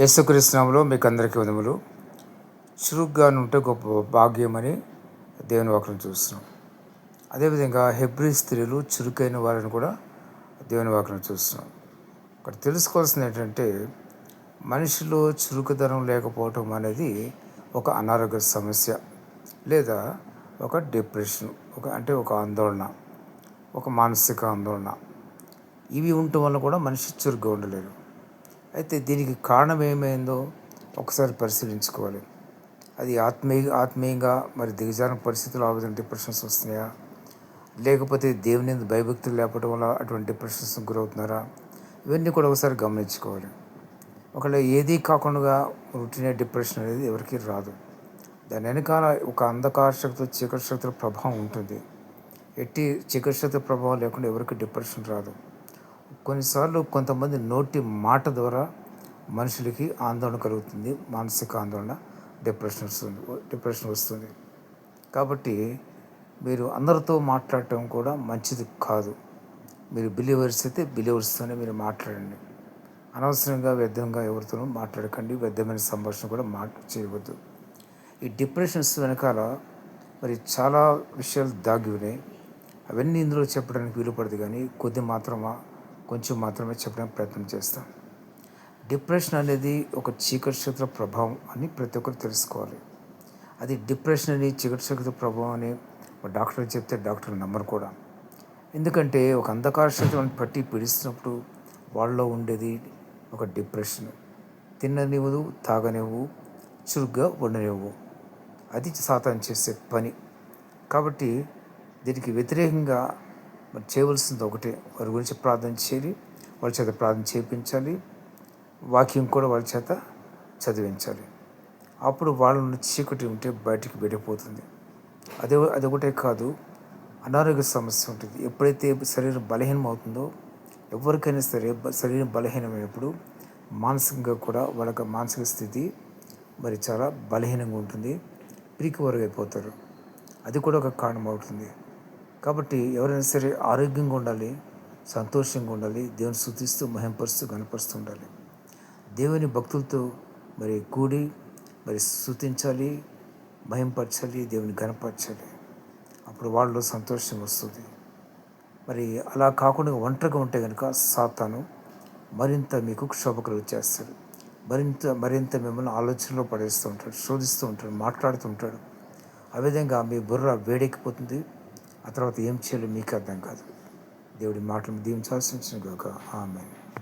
యేసుకృష్ణంలో మీకు అందరికీ ఉదములు చురుగ్గా ఉంటే గొప్ప భాగ్యమని దేవుని వాక్యం చూస్తున్నాం. అదేవిధంగా హెబ్రి స్త్రీలు చురుకైన వారిని కూడా దేవుని వాక్యం చూస్తున్నాం. ఇక్కడ తెలుసుకోవాల్సింది ఏంటంటే మనిషిలో చురుకుదనం లేకపోవటం అనేది ఒక అనారోగ్య సమస్య లేదా ఒక డిప్రెషన్ ఒక అంటే ఒక ఆందోళన ఒక మానసిక ఆందోళన. ఇవి ఉండటం వల్ల కూడా మనిషి చురుగ్గా ఉండలేరు అయితే దీనికి కారణం ఏమైందో ఒకసారి పరిశీలించుకోవాలి. అది ఆత్మీయ ఆత్మీయంగా మరి దిగజారిన పరిస్థితులు ఆ విధంగా డిప్రెషన్స్ వస్తున్నాయా? లేకపోతే దేవుని భయభక్తులు లేకపోవడం వల్ల అటువంటి డిప్రెషన్స్ గురవుతున్నారా? ఇవన్నీ కూడా ఒకసారి గమనించుకోవాలి. ఒకవేళ ఏది కాకుండా రొటీన్ డిప్రెషన్ అనేది ఎవరికి రాదు. దాని వెనకాల ఒక అంధకార శక్తి చీకటి శక్తుల ప్రభావం ఉంటుంది. ఎట్టి చీకటి శక్తి ప్రభావం లేకుండా ఎవరికి డిప్రెషన్ రాదు. కొన్నిసార్లు కొంతమంది నోటి మాట ద్వారా మనుషులకి ఆందోళన కలుగుతుంది మానసిక ఆందోళన డిప్రెషన్ వస్తుంది డిప్రెషన్ వస్తుంది. కాబట్టి మీరు అందరితో మాట్లాడటం కూడా మంచిది కాదు. మీరు బిలీవర్స్ అయితే బిలీవర్స్తోనే మీరు మాట్లాడండి. అనవసరంగా వ్యర్థంగా ఎవరితోనూ మాట్లాడకండి. వ్యర్థమైన సంభాషణ కూడా మాట చేయవద్దు. ఈ డిప్రెషన్స్ వెనకాల మరి చాలా విషయాలు దాగి ఉన్నాయి. అవన్నీ ఇందులో చెప్పడానికి వీలు పడదు కానీ కొద్ది మాత్రమా కొంచెం మాత్రమే చెప్పడానికి ప్రయత్నం చేస్తాం. డిప్రెషన్ అనేది ఒక చీకటి క్షేత్ర ప్రభావం అని ప్రతి ఒక్కరు తెలుసుకోవాలి. అది డిప్రెషన్ అని చీకటి క్షేత్ర ప్రభావం అని డాక్టర్ చెప్తే డాక్టర్ నమ్మరు కూడా. ఎందుకంటే ఒక అంధకార క్షేత్రం పట్టి పీడిస్తున్నప్పుడు వాళ్ళలో ఉండేది ఒక డిప్రెషన్. తిననివ్వదు తాగనివ్వు చురుగ్గా ఉండనివ్వు. అది సాధన చేసే పని. కాబట్టి దీనికి వ్యతిరేకంగా మరి చేయవలసింది ఒకటే. వారి గురించి ప్రార్థన చేయాలి వాళ్ళ చేత ప్రార్థన చేయించాలి వాక్యం కూడా వాళ్ళ చేత చదివించాలి. అప్పుడు వాళ్ళ నుండి చీకటి ఉంటే బయటికి వెళ్ళిపోతుంది. అదే అది ఒకటే కాదు అనారోగ్య సమస్య ఉంటుంది. ఎప్పుడైతే శరీరం బలహీనం అవుతుందో ఎవరికైనా సరే శరీరం బలహీనమైనప్పుడు మానసికంగా కూడా వాళ్ళకి మానసిక స్థితి మరి చాలా బలహీనంగా ఉంటుంది. పిరికి అయిపోతారు. అది కూడా ఒక కారణం అవుతుంది కాబట్టి ఎవరైనా సరే ఆరోగ్యంగా ఉండాలి సంతోషంగా ఉండాలి దేవుని శుద్ధిస్తూ మహింపరుస్తూ కనపరుస్తూ ఉండాలి. దేవుని భక్తులతో మరి కూడి మరి స్థుతించాలి మహింపరచాలి దేవుని గనపరచాలి అప్పుడు వాళ్ళు సంతోషం వస్తుంది. మరి అలా కాకుండా ఒంటరిగా ఉంటే కనుక సాతాను మరింత మీకు క్షోభకలు చేస్తాడు మరింత మరింత మిమ్మల్ని ఆలోచనలో పడేస్తూ ఉంటాడు శోధిస్తూ ఉంటాడు మాట్లాడుతూ ఉంటాడు. ఆ విధంగా మీ బుర్ర వేడెక్కిపోతుంది. ఆ తర్వాత ఏం చేయాలో మీకు అర్థం కాదు. దేవుడి మాటలు దీవించాల్సిన కాక. ఆమె